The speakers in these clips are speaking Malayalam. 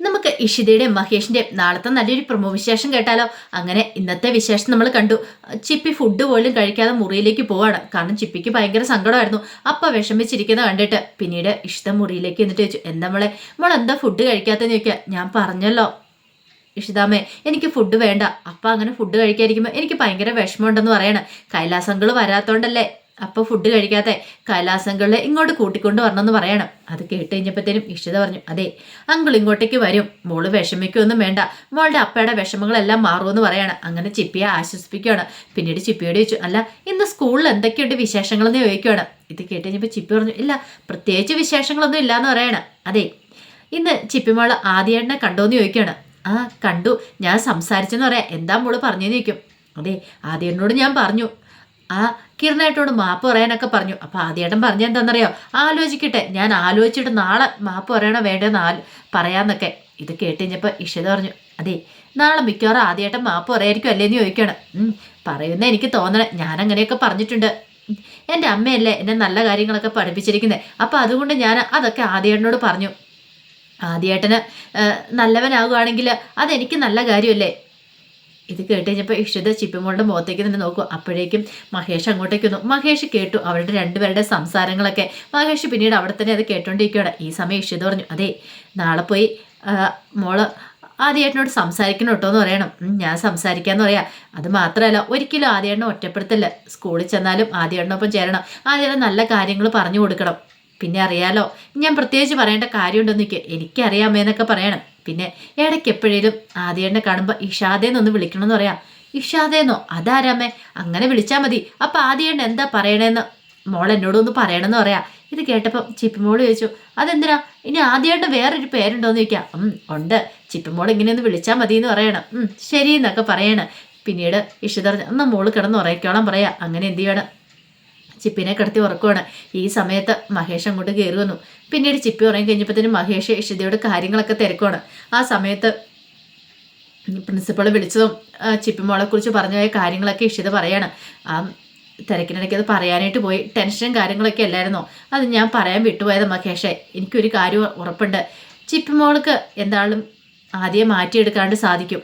നമുക്ക് ഇഷിതയുടെയും മഹേഷിന്റെയും നാളത്തെ നല്ലൊരു പ്രമോ വിശേഷം കേട്ടാലോ? അങ്ങനെ ഇന്നത്തെ വിശേഷം നമ്മൾ കണ്ടു. ചിപ്പി ഫുഡ് പോലും കഴിക്കാതെ മുറിയിലേക്ക് പോവാണ്. കാരണം ചിപ്പിക്ക് ഭയങ്കര സങ്കടമായിരുന്നു. അപ്പ വിഷമിച്ചിരിക്കുന്നത് കണ്ടിട്ട് പിന്നീട് ഇഷ്ടം മുറിയിലേക്ക് എന്നിട്ട് ചോദിച്ചു എന്താ മോളെ? മോൾ എന്താ ഫുഡ് കഴിക്കാത്തെന്ന് ചോദിക്കുക? ഞാൻ പറഞ്ഞല്ലോ. ഇഷിതാമേ എനിക്ക് ഫുഡ് വേണ്ട. അപ്പ അങ്ങനെ ഫുഡ് കഴിക്കാതിരിക്കുമ്പോൾ എനിക്ക് ഭയങ്കര വിഷമമുണ്ടെന്ന് പറയണം. കൈലാസങ്ങൾ വരാത്തോണ്ടല്ലേ അപ്പോൾ ഫുഡ് കഴിക്കാതെ കൈലാസങ്കളിൽ ഇങ്ങോട്ട് കൂട്ടിക്കൊണ്ട് വരണമെന്ന് പറയണം. അത് കേട്ട് കഴിഞ്ഞപ്പോഴത്തേനും ഇഷിത പറഞ്ഞു അതെ അങ്കിൾ ഇങ്ങോട്ടേക്ക് വരും. മോൾ വിഷമിക്കൊന്നും വേണ്ട. മോളുടെ അപ്പയുടെ വിഷമങ്ങളെല്ലാം മാറുമെന്ന് പറയാണ്. അങ്ങനെ ചിപ്പിയെ ആശ്വസിപ്പിക്കുകയാണ്. പിന്നീട് ചിപ്പിയോട് ചോദിച്ചു അല്ല ഇന്ന് സ്കൂളിൽ എന്തൊക്കെയുണ്ട് വിശേഷങ്ങളെന്ന് ചോദിക്കുകയാണ്. ഇത് കേട്ട് കഴിഞ്ഞപ്പോൾ ചിപ്പി പറഞ്ഞു ഇല്ല പ്രത്യേകിച്ച് വിശേഷങ്ങളൊന്നും ഇല്ലാന്ന് പറയണം. അതെ ഇന്ന് ചിപ്പിമോൾ ആദ്യേട്ടനെ കണ്ടോന്ന് ചോദിക്കുകയാണ്. ആ കണ്ടു. ഞാൻ സംസാരിച്ചെന്ന് പറയാം. എന്താ മോൾ പറഞ്ഞു ചോദിക്കും. അതെ ആദ്യേട്ടനോട് ഞാൻ പറഞ്ഞു. ആ കിരണേട്ടോട് മാപ്പ് പറയാനൊക്കെ പറഞ്ഞു. അപ്പോൾ ആദ്യേട്ടൻ പറഞ്ഞ എന്താണെന്നറിയോ ആലോചിക്കട്ടെ ഞാൻ ആലോചിച്ചിട്ട് നാളെ മാപ്പ് പറയണോ വേണ്ടെന്ന് ആ പറയാന്നൊക്കെ. ഇത് കേട്ട് കഴിഞ്ഞപ്പോൾ ഇഷിത പറഞ്ഞു അതെ നാളെ മിക്കവാറും ആദ്യമായിട്ട് മാപ്പ് പറയായിരിക്കും അല്ലേന്ന് ചോദിക്കണം. പറയുന്ന എനിക്ക് തോന്നണേ ഞാൻ അങ്ങനെയൊക്കെ പറഞ്ഞിട്ടുണ്ട് എന്റെ അമ്മയല്ലേ എന്നെ നല്ല കാര്യങ്ങളൊക്കെ പഠിപ്പിച്ചിരിക്കുന്നത് അപ്പോൾ അതുകൊണ്ട് ഞാൻ അതൊക്കെ ആദ്യേട്ടനോട് പറഞ്ഞു. ആദ്യേട്ടന് നല്ലവനാകുകയാണെങ്കിൽ അതെനിക്ക് നല്ല കാര്യമല്ലേ? ഇത് കേട്ട് കഴിഞ്ഞപ്പോൾ ഇഷിത ചിപ്പിമോളുടെ മുഖത്തേക്ക് തന്നെ നോക്കും. അപ്പോഴേക്കും മഹേഷ് അങ്ങോട്ടേക്ക് വന്നു. മഹേഷ് കേട്ടു അവരുടെ രണ്ടുപേരുടെ സംസാരങ്ങളൊക്കെ. മഹേഷ് പിന്നീട് അവിടെ തന്നെ അത് കേട്ടോണ്ടിരിക്കുകയാണ്. ഈ സമയം ഇഷിത പറഞ്ഞു അതെ നാളെ പോയി മോൾ ആദ്യേട്ടനോട് സംസാരിക്കണം കേട്ടോ എന്ന് പറയണം ഞാൻ സംസാരിക്കാന്ന് പറയാം. അത് മാത്രമല്ല ഒരിക്കലും ആദ്യേട്ടനെ ഒറ്റപ്പെടുത്തല്ല. സ്കൂളിൽ ചെന്നാലും ആദ്യേട്ടനൊപ്പം ചേരണം. ആദ്യേട്ടൻ നല്ല കാര്യങ്ങൾ പറഞ്ഞു കൊടുക്കണം. പിന്നെ അറിയാലോ ഞാൻ പ്രത്യേകിച്ച് പറയേണ്ട കാര്യമുണ്ടെന്ന് എനിക്കറിയാമേന്നൊക്കെ പറയണം. പിന്നെ ഇടയ്ക്ക് എപ്പോഴേലും ആദ്യേണ്ണെ കാണുമ്പോൾ ഇഷാദേന്നൊന്ന് വിളിക്കണമെന്ന് പറയാം. ഇഷാദേന്നോ? അതാരാമേ? അങ്ങനെ വിളിച്ചാൽ മതി. അപ്പം ആദ്യേണ്ണ എന്താ പറയണേന്ന് മോൾ എന്നോടൊന്ന് പറയണമെന്ന് പറയാം. ഇത് കേട്ടപ്പം ചിപ്പിമോൾ ചോദിച്ചു അതെന്തിനാ? ഇനി ആദ്യമായിട്ട് വേറൊരു പേരുണ്ടോയെന്ന് ചോദിക്കാം. ഉണ്ട്. ചിപ്പിമോൾ ഇങ്ങനെയൊന്ന് വിളിച്ചാൽ മതി എന്ന് പറയണം. ശരി എന്നൊക്കെ പറയണം. പിന്നീട് ഇഷിതർ അന്ന് മോൾ കിടന്ന് ഉറയ്ക്കോളം പറയാം. അങ്ങനെ എന്ത് ചെയ്യണം? ചിപ്പിനെ കിടത്തി ഉറക്കുവാണ്. ഈ സമയത്ത് മഹേഷ് അങ്ങോട്ട് കയറി വന്നു. പിന്നീട് ചിപ്പി ഉറങ്ങി കഴിഞ്ഞപ്പോഴത്തേനും മഹേഷ് ഇഷിതയോട് കാര്യങ്ങളൊക്കെ തിരക്കുവാണ്. ആ സമയത്ത് പ്രിൻസിപ്പൾ വിളിച്ചതും ചിപ്പിമോളെ കുറിച്ച് പറഞ്ഞുപോയ കാര്യങ്ങളൊക്കെ ഇഷിത പറയാണ്. ആ തിരക്കിനിടയ്ക്ക് അത് പറയാനായിട്ട് പോയി. ടെൻഷനും കാര്യങ്ങളൊക്കെ അല്ലായിരുന്നോ? അത് ഞാൻ പറയാൻ വിട്ടുപോയത് മഹേഷേ. എനിക്കൊരു കാര്യം ഉറപ്പുണ്ട്. ചിപ്പി മോൾക്ക് എന്തായാലും ആദ്യം മാറ്റിയെടുക്കാണ്ട് സാധിക്കും.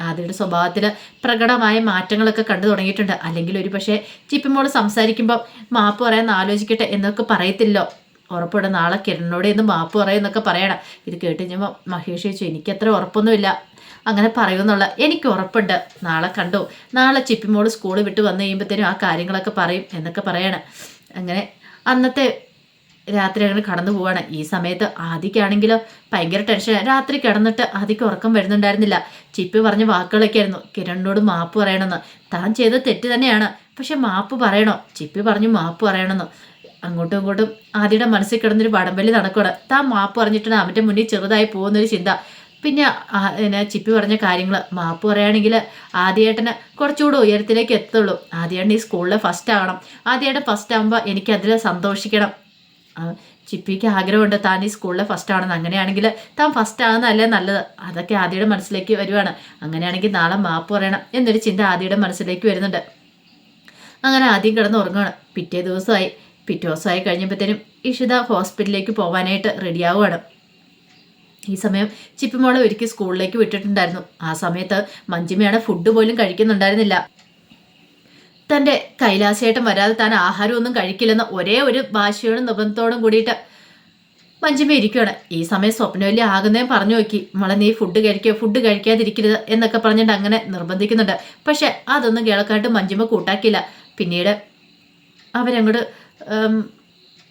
ആദ്യയുടെ സ്വഭാവത്തിൽ പ്രകടമായ മാറ്റങ്ങളൊക്കെ കണ്ടു തുടങ്ങിയിട്ടുണ്ട്. അല്ലെങ്കിൽ ഒരു പക്ഷേ ചിപ്പിമോൾ സംസാരിക്കുമ്പോൾ മാപ്പ് പറയാൻ ആലോചിക്കട്ടെ എന്നൊക്കെ പറയത്തില്ലോ. ഉറപ്പിടെ നാളെ കിരണിനോട് ഇന്ന് മാപ്പ് പറയുമെന്നൊക്കെ പറയണം. ഇത് കേട്ട് കഴിഞ്ഞപ്പോൾ മഹേഷ് ചോദിച്ചു എനിക്കത്ര ഉറപ്പൊന്നുമില്ല. അങ്ങനെ പറയുമെന്നുള്ള എനിക്ക് ഉറപ്പുണ്ട്. നാളെ കണ്ടു? നാളെ ചിപ്പിമോൾ സ്കൂൾ വിട്ട് വന്നു കഴിയുമ്പോഴത്തേനും ആ കാര്യങ്ങളൊക്കെ പറയും എന്നൊക്കെ പറയണം. അങ്ങനെ അന്നത്തെ രാത്രി അങ്ങനെ കടന്നു പോവാണ്. ഈ സമയത്ത് ആദിക്കാണെങ്കിലോ ഭയങ്കര ടെൻഷൻ രാത്രി കിടന്നിട്ട് ആദിക്ക് ഉറക്കം വരുന്നുണ്ടായിരുന്നില്ല. ചിപ്പി പറഞ്ഞ വാക്കുകളൊക്കെ ആയിരുന്നു. കിരണിനോട് മാപ്പ് പറയണമെന്ന്. താൻ ചെയ്ത തെറ്റ് തന്നെയാണ്. പക്ഷെ മാപ്പ് പറയണോ? ചിപ്പി പറഞ്ഞു മാപ്പ് പറയണമെന്ന്. അങ്ങോട്ടും ഇങ്ങോട്ടും ആദ്യയുടെ മനസ്സിൽ കിടന്നൊരു വടംവലി നടക്കുകയാണ് താൻ മാപ്പ് പറഞ്ഞിട്ടുണ്ട് അവന്റെ മുന്നിൽ ചെറുതായി പോകുന്നൊരു ചിന്ത. പിന്നെ പിന്നെ ചിപ്പി പറഞ്ഞ കാര്യങ്ങൾ മാപ്പ് പറയുകയാണെങ്കിൽ ആദ്യേട്ടന് കുറച്ചുകൂടെ ഉയരത്തിലേക്ക് എത്തുള്ളൂ. ആദ്യേട്ടൻ ഈ സ്കൂളിലെ ഫസ്റ്റ് ആകണം ആദ്യേട്ടൻ ഫസ്റ്റ് ആകുമ്പോൾ എനിക്കതിൽ സന്തോഷിക്കണം. ചിപ്പിക്ക് ആഗ്രഹമുണ്ട് താൻ ഈ സ്കൂളിലെ ഫസ്റ്റ് ആണെന്ന് അങ്ങനെയാണെങ്കിൽ താൻ ഫസ്റ്റ് ആകുന്നതല്ലേ നല്ലത്. അതൊക്കെ ആദ്യയുടെ മനസ്സിലേക്ക് വരുവാണ്. അങ്ങനെയാണെങ്കിൽ നാളെ മാപ്പ് പറയണം എന്നൊരു ചിന്ത ആദ്യയുടെ മനസ്സിലേക്ക് വരുന്നുണ്ട്. അങ്ങനെ ആദ്യം കിടന്ന് ഉറങ്ങുകയാണ് പിറ്റേ ദിവസമായി. പിറ്റേ ദിവസമായി കഴിഞ്ഞപ്പോഴത്തേനും ഇഷിത ഹോസ്പിറ്റലിലേക്ക് പോകാനായിട്ട് റെഡിയാവുകയാണ്. ഈ സമയം ചിപ്പിമോളെ ഒരുക്കി സ്കൂളിലേക്ക് വിട്ടിട്ടുണ്ടായിരുന്നു. ആ സമയത്ത് മഞ്ജിമയാണ് ഫുഡ് പോലും കഴിക്കുന്നുണ്ടായിരുന്നില്ല. തന്റെ കൈലാസേട്ടം വരാതെ താൻ ആഹാരമൊന്നും കഴിക്കില്ലെന്ന ഒരേ ഒരു ഭാഷയോടും നിബന്ധത്തോടും കൂടിയിട്ട് മഞ്ജിമ ഇരിക്കുകയാണ്. ഈ സമയം സ്വപ്നവല്ലി ആകുന്നേ പറഞ്ഞു നോക്കി. മോളെ നീ ഫുഡ് കഴിക്കുക ഫുഡ് കഴിക്കാതിരിക്കരുത് എന്നൊക്കെ പറഞ്ഞിട്ട് അങ്ങനെ നിർബന്ധിക്കുന്നുണ്ട്. പക്ഷെ അതൊന്നും കേൾക്കാനായിട്ട് മഞ്ജിമ കൂട്ടാക്കിയില്ല. പിന്നീട് അവരങ്ങോട്ട്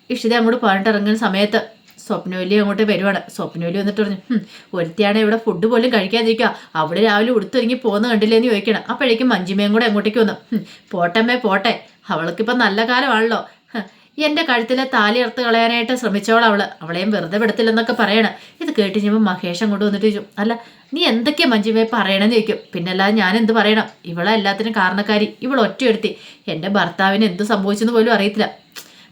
ഇഷിത അങ്ങോട്ട് പറഞ്ഞിട്ടിറങ്ങുന്ന സമയത്ത് സ്വപ്നവല്ലി അങ്ങോട്ട് വരുവാണ്. സ്വപ്നവല്ലി വന്നിട്ട് പറഞ്ഞു ഒരുത്തിയാണ് ഇവിടെ ഫുഡ് പോലും കഴിക്കാതിരിക്കുക. അവിടെ രാവിലെ ഉടുത്തൊരുങ്ങി പോകുന്ന കണ്ടില്ലേന്ന് ചോദിക്കണം അപ്പോഴേക്കും മഞ്ജിമയും കൂടെ അങ്ങോട്ടേക്ക് വന്നു പോട്ടമ്മേ പോട്ടെ. അവൾക്കിപ്പം നല്ല കാലമാണല്ലോ. എന്റെ കഴുത്തിലെ താലി അറുത്ത് കളയാനായിട്ട് ശ്രമിച്ചോളാം അവൾ. അവളെയും വെറുതെ വിടത്തില്ലെന്നൊക്കെ പറയണം. ഇത് കേട്ട് കഴിയുമ്പോൾ മഹേഷ് അങ്ങോട്ട് വന്നിട്ട് ചോദിച്ചു അല്ല നീ എന്തൊക്കെയാ മഞ്ജുമേ പറയണമെന്ന് ചോദിക്കും. പിന്നെ അല്ലാതെ ഞാൻ എന്ത് പറയണം? ഇവളെ എല്ലാത്തിനും കാരണക്കാരി. ഇവൾ ഒറ്റയെടുത്തി എന്റെ ഭർത്താവിന് എന്ത് സംഭവിച്ചെന്ന് പോലും അറിയത്തില്ല.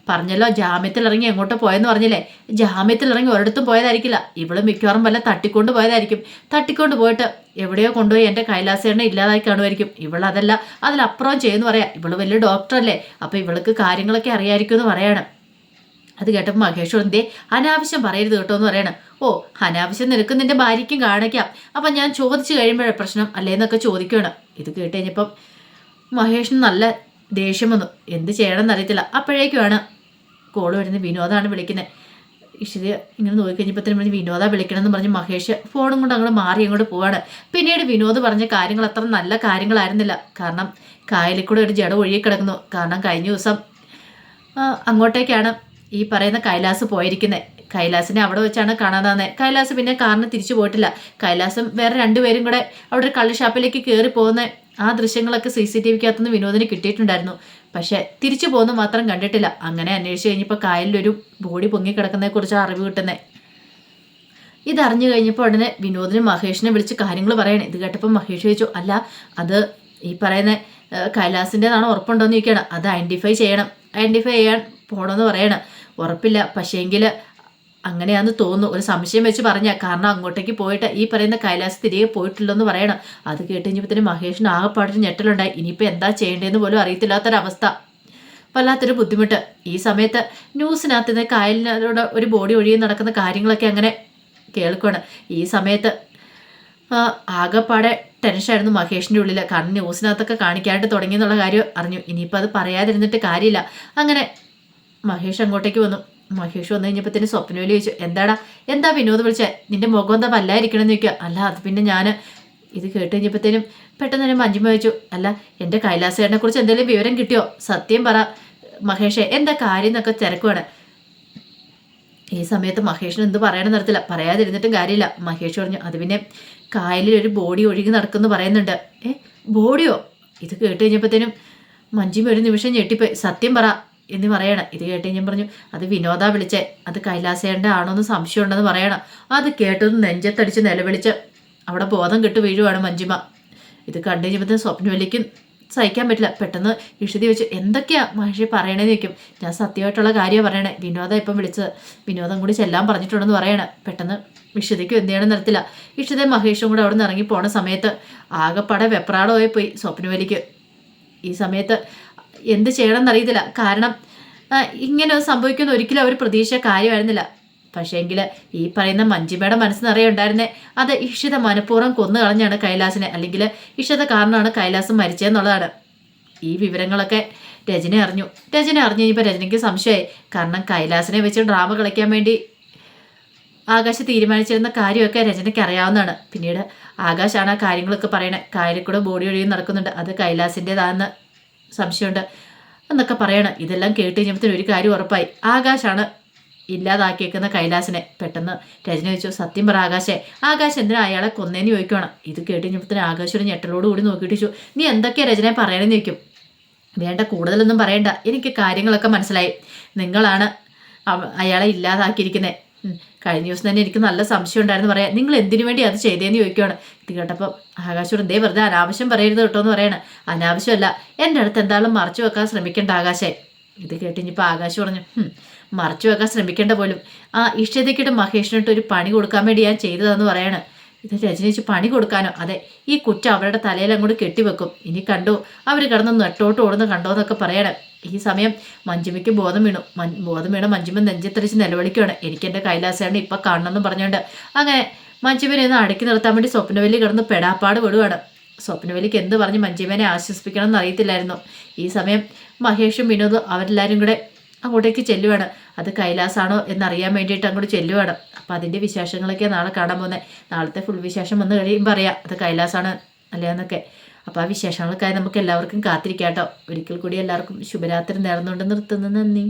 പറഞ്ഞല്ലോ ജാമ്യത്തിൽ ഇറങ്ങി എങ്ങോട്ട് പോയെന്ന് പറഞ്ഞില്ലേ? ജാമ്യത്തിൽ ഇറങ്ങി ഒരിടത്തും പോയതായിരിക്കില്ല. ഇവൾ മിക്കവാറും വല്ല തട്ടിക്കൊണ്ട് പോയതായിരിക്കും. തട്ടിക്കൊണ്ട് പോയിട്ട് എവിടെയോ കൊണ്ടുപോയി എന്റെ കൈലാസേണ ഇല്ലാതായി കാണുമായിരിക്കും. ഇവളതല്ല അതിലപ്പുറം ചെയ്യുമെന്ന് പറയാം. ഇവൾ വലിയ ഡോക്ടറല്ലേ. അപ്പോൾ ഇവൾക്ക് കാര്യങ്ങളൊക്കെ അറിയായിരിക്കും എന്ന് പറയാണ്. അത് കേട്ടപ്പോൾ മഹേഷ് എന്തേ അനാവശ്യം പറയരുത് കേട്ടോ എന്ന് പറയണം. ഓ അനാവശ്യം നിനക്ക് നിന്റെ ഭാര്യയ്ക്കും കാണിക്കാം. അപ്പം ഞാൻ ചോദിച്ചു കഴിയുമ്പോഴേ പ്രശ്നം അല്ലേന്നൊക്കെ ചോദിക്കുകയാണ്. ഇത് കേട്ട് കഴിഞ്ഞപ്പം മഹേഷിന് നല്ല ദേഷ്യം വന്നു. എന്ത് ചെയ്യണമെന്ന് അറിയത്തില്ല. അപ്പോഴേക്കുമാണ് കോൾ വരുന്നത് വിനോദാണ് വിളിക്കുന്നത്. ഇഷിത ഇങ്ങനെ നോക്കിക്കഴിഞ്ഞപ്പോൾ പറഞ്ഞ് വിനോദ വിളിക്കണമെന്ന് പറഞ്ഞ് മഹേഷ് ഫോണും കൊണ്ട് അങ്ങോട്ട് മാറി അങ്ങോട്ട് പോവാണ്. പിന്നീട് വിനോദ് പറഞ്ഞ കാര്യങ്ങൾ അത്ര നല്ല കാര്യങ്ങളായിരുന്നില്ല. കാരണം കായലിൽ കൂടെ ഒരു ജട ഒഴുകി കിടക്കുന്നു. കാരണം കഴിഞ്ഞ ദിവസം അങ്ങോട്ടേക്കാണ് ഈ പറയുന്ന കൈലാസ് പോയിരിക്കുന്നത് കൈലാസിനെ അവിടെ വെച്ചാണ് കാണാതാന്നെ. കൈലാസ് പിന്നെ കാറിന് തിരിച്ചു പോയിട്ടില്ല. കൈലാസും വേറെ രണ്ടുപേരും കൂടെ അവിടെ ഒരു കള്ളുഷാപ്പിലേക്ക് കയറി പോകുന്ന. ആ ദൃശ്യങ്ങളൊക്കെ സി സി ടി വിക്കകത്തുനിന്ന് വിനോദിന് കിട്ടിയിട്ടുണ്ടായിരുന്നു. പക്ഷെ തിരിച്ചു പോകുന്ന മാത്രം കണ്ടിട്ടില്ല. അങ്ങനെ അന്വേഷിച്ച് കഴിഞ്ഞപ്പോൾ കായലിലൊരു ബോഡി പൊങ്ങിക്കിടക്കുന്നതിനെ കുറിച്ച് അറിവ് കിട്ടുന്നത്. ഇതറിഞ്ഞു കഴിഞ്ഞപ്പോൾ ഉടനെ വിനോദിനെ മഹേഷിനെ വിളിച്ച് കാര്യങ്ങൾ പറയണേ. ഇത് കേട്ടപ്പോൾ മഹേഷ് ചോദിച്ചു അല്ല അത് ഈ പറയുന്ന കൈലാസിന്റെതാണോ ഉറപ്പുണ്ടോയെന്ന് ചോദിക്കണം അത് ഐഡന്റിഫൈ ചെയ്യണം. ഐഡന്റിഫൈ ചെയ്യാൻ പോകണമെന്ന് പറയണം. ഉറപ്പില്ല. പക്ഷേങ്കിൽ അങ്ങനെയാന്ന് തോന്നുന്നു. ഒരു സംശയം വെച്ച് പറഞ്ഞ കാരണം അങ്ങോട്ടേക്ക് പോയിട്ട് ഈ പറയുന്ന കൈലാസ് തിരികെ പോയിട്ടില്ലെന്ന് പറയണം. അത് കേട്ട് കഴിഞ്ഞപ്പോൾ മഹേഷിന് ആകെപ്പാടൊരു ഞെട്ടലുണ്ടായി. ഇനിയിപ്പോൾ എന്താ ചെയ്യേണ്ടതെന്ന് പോലും അറിയത്തില്ലാത്തൊരവസ്ഥ. വല്ലാത്തൊരു ബുദ്ധിമുട്ട്. ഈ സമയത്ത് ന്യൂസിനകത്ത് നിന്ന് കായലിനോട് ഒരു ബോഡി ഒഴിയും നടക്കുന്ന കാര്യങ്ങളൊക്കെ അങ്ങനെ കേൾക്കുകയാണ് ഈ സമയത്ത് ആകെപ്പാടെ ടെൻഷനായിരുന്നു മഹേഷിന്റെ ഉള്ളിൽ കാരണം ന്യൂസിനകത്തൊക്കെ കാണിക്കാനായിട്ട് തുടങ്ങി എന്നുള്ള കാര്യം അറിഞ്ഞു. ഇനിയിപ്പോൾ അത് പറയാതിരുന്നിട്ട് കാര്യമില്ല. അങ്ങനെ മഹേഷ് അങ്ങോട്ടേക്ക് വന്നു. മഹേഷ് വന്നു കഴിഞ്ഞപ്പോൾ തന്നെ സ്വപ്നവേലി ചോദിച്ചു എന്താടാ എന്താ വിനോദ് വിളിച്ചേ? നിന്റെ മുഖം എന്താ വല്ലായിരിക്കണമെന്ന് ചോദിക്കുക അല്ല അത് പിന്നെ ഞാൻ ഇത് കേട്ട് കഴിഞ്ഞപ്പോഴത്തേനും പെട്ടെന്ന് തന്നെ മഞ്ജിമ ചോദിച്ചു അല്ല എന്റെ കൈലാസേട്ടനെ കുറിച്ച് എന്തെങ്കിലും വിവരം കിട്ടിയോ? സത്യം പറ മഹേഷേ എന്താ കാര്യം എന്നൊക്കെ തിരക്കുവാണ്. ഈ സമയത്ത് മഹേഷിന് എന്ത് പറയണം നിർത്തില്ല പറയാതിരുന്നിട്ടും കാര്യമില്ല. മഹേഷ് പറഞ്ഞു അത് പിന്നെ കായലിൽ ഒരു ബോഡി ഒഴുകി നടക്കുമെന്ന് പറയുന്നുണ്ട്. ഏ ബോഡിയോ? ഇത് കേട്ട് കഴിഞ്ഞപ്പോഴത്തേനും മഞ്ജിമ ഒരു നിമിഷം ഞെട്ടിപ്പോയി. സത്യം പറ എന്ന് പറയണം. ഇത് കേട്ട് ഞാൻ പറഞ്ഞു അത് വിനോദ വിളിച്ചേ. അത് കൈലാസേണ്ട ആണോ എന്ന് സംശയമുണ്ടെന്ന് പറയണം. അത് കേട്ടത് നെഞ്ചത്തടിച്ച് നിലവിളിച്ച് അവിടെ ബോധം കെട്ട് വീഴുവാണ് മഞ്ജിമ. ഇത് കണ്ടു സ്വപ്നം വലിക്കും സഹിക്കാൻ പറ്റില്ല. പെട്ടെന്ന് ഇഷതി വെച്ച് എന്തൊക്കെയാ മഹർഷി പറയണേന്ന് ചോദിക്കും. ഞാൻ സത്യമായിട്ടുള്ള കാര്യമാണ് പറയണേ. വിനോദ ഇപ്പം വിളിച്ചത്. വിനോദം കൂടി ചെല്ലാൻ പറഞ്ഞിട്ടുണ്ടെന്ന് പറയണേ. പെട്ടെന്ന് ഇഷിതയ്ക്കും എന്ത് ചെയ്യണം നിർത്തില്ല ഇഷിതയും മഹേഷും കൂടെ അവിടെ നിന്ന് ഇറങ്ങി പോണ സമയത്ത് ആകെപ്പാടെ വെപ്രാളമായി പോയി സ്വപ്നവലിക്ക് ഈ സമയത്ത് എന്ത് ചെയ്യണമെന്ന് എന്നറിയത്തില്ല കാരണം ഇങ്ങനെ സംഭവിക്കുന്ന ഒരിക്കലും അവർ പ്രതീക്ഷ കാര്യമായിരുന്നില്ല. പക്ഷേങ്കിൽ ഈ പറയുന്ന മഞ്ജിമയുടെ നിറയെ ഉണ്ടായിരുന്നേ അത് ഇഷിത മനഃപൂർവം കൊന്നു കളഞ്ഞാണ് കൈലാസിനെ. അല്ലെങ്കിൽ ഇഷിത കാരണമാണ് കൈലാസം മരിച്ചതെന്നുള്ളതാണ് ഈ വിവരങ്ങളൊക്കെ രജന അറിഞ്ഞു. രജന അറിഞ്ഞു കഴിഞ്ഞപ്പോൾ രജനയ്ക്ക് സംശയമായി. കാരണം കൈലാസിനെ വെച്ച് ഡ്രാമ കളിക്കാൻ വേണ്ടി ആകാശ് തീരുമാനിച്ചിരുന്ന കാര്യമൊക്കെ രചനയ്ക്ക് അറിയാവുന്നതാണ്. പിന്നീട് ആകാശാണ് ആ കാര്യങ്ങളൊക്കെ പറയണേ. കായലിൽ കൂടെ ബോഡി ഒഴിയും നടക്കുന്നുണ്ട്. അത് കൈലാസിന്റെതാണെന്ന് സംശയമുണ്ട് എന്നൊക്കെ പറയണം. ഇതെല്ലാം കേട്ട് കഴിഞ്ഞപ്പോഴത്തേനും ഒരു കാര്യം ഉറപ്പായി. ആകാശാണ് ഇല്ലാതാക്കിയേക്കുന്ന കൈലാസിനെ. പെട്ടെന്ന് രചന ചോദിച്ചു സത്യം പറ ആകാശേ ആകാശ് എന്തിനാ അയാളെ കൊന്നേന്ന് ചോദിക്കണം ഇത് കേട്ട് കഴിഞ്ഞപ്പോഴത്തേനും ആകാശ് ഒരു ഞെട്ടലോട് കൂടി നോക്കിയിട്ട് ചോദിച്ചു നീ എന്തൊക്കെയാ രചനയെ പറയണമെന്ന് ചോദിക്കും? വേണ്ട കൂടുതലൊന്നും പറയണ്ട. എനിക്ക് കാര്യങ്ങളൊക്കെ മനസ്സിലായി. നിങ്ങളാണ് അയാളെ ഇല്ലാതാക്കിയിരിക്കുന്നത് കഴിഞ്ഞ ദിവസം തന്നെ എനിക്ക് നല്ല സംശയം ഉണ്ടായിരുന്നു. പറയാം നിങ്ങൾ എന്തിനു വേണ്ടി അത് ചെയ്തേന്ന് ചോദിക്കുകയാണ് ഇത് കേട്ടപ്പോൾ ആകാശോട് എന്തേ വെറുതെ അനാവശ്യം പറയരുത് കേട്ടോ എന്ന് പറയണേ. അനാവശ്യമല്ല എന്റെ അടുത്ത് എന്തായാലും മറച്ചു വെക്കാൻ ശ്രമിക്കേണ്ട ആകാശേ. ഇത് കേട്ട് ഇനിയിപ്പോൾ ആകാശ് പറഞ്ഞു "ഹും, മറച്ചു വെക്കാൻ ശ്രമിക്കേണ്ട പോലും. ആ ഇഷ്ടതയ്ക്കിട്ട് മഹേഷിനിട്ട് ഒരു പണി കൊടുക്കാൻ വേണ്ടി ഞാൻ ചെയ്തതെന്ന് പറയണേ. ഇത് രജനീഷ് പണി കൊടുക്കാനോ? അതെ ഈ കുറ്റം അവരുടെ തലയിൽ അങ്ങോട്ട് കെട്ടിവെക്കും. ഇനി കണ്ടു അവർ കിടന്ന് നെട്ടോട്ട് ഓടുന്ന കണ്ടോ എന്നൊക്കെ പറയണേ. ഈ സമയം മഞ്ജുമയ്ക്ക് ബോധം വീണു. ബോധം വീണ മഞ്ജുമ നെഞ്ചത്തെറിച്ച് നിലവിളിക്കുകയാണ് എനിക്ക് എന്റെ കൈലാസേണ്ട ഇപ്പം കാണണമെന്ന് പറഞ്ഞുകൊണ്ട് അങ്ങനെ മഞ്ജുമനെ ഒന്ന് അടക്കി നിർത്താൻ വേണ്ടി സ്വപ്നവല്ലി കിടന്ന് പെടാപ്പാട് വിടുവാണ് സ്വപ്നവലിക്ക് എന്ത് പറഞ്ഞ് മഞ്ജുമനെ ആശ്വസിപ്പിക്കണം എന്ന് അറിയത്തില്ലായിരുന്നു. ഈ സമയം മഹേഷും വിനോദും അവരെല്ലാവരും കൂടെ അങ്ങോട്ടേക്ക് ചെല്ലുവാണ്. അത് കൈലാസാണോ എന്നറിയാൻ വേണ്ടിയിട്ട് അങ്ങോട്ട് ചെല്ലുവാണ്. അപ്പം അതിന്റെ വിശേഷങ്ങളൊക്കെ നാളെ കാണാൻ പോകുന്നത് നാളത്തെ ഫുൾ വിശേഷം വന്ന് കഴിയുമ്പോൾ അറിയാം അത് കൈലാസാണ് അല്ലയെന്നൊക്കെ അപ്പോൾ ആ വിശേഷങ്ങൾക്കായി നമുക്ക് എല്ലാവർക്കും കാത്തിരിക്കാം കേട്ടോ ഒരിക്കൽ കൂടി എല്ലാവർക്കും ശുഭരാത്രി നേർന്നുകൊണ്ട് നിർത്തുന്നു. നന്ദി.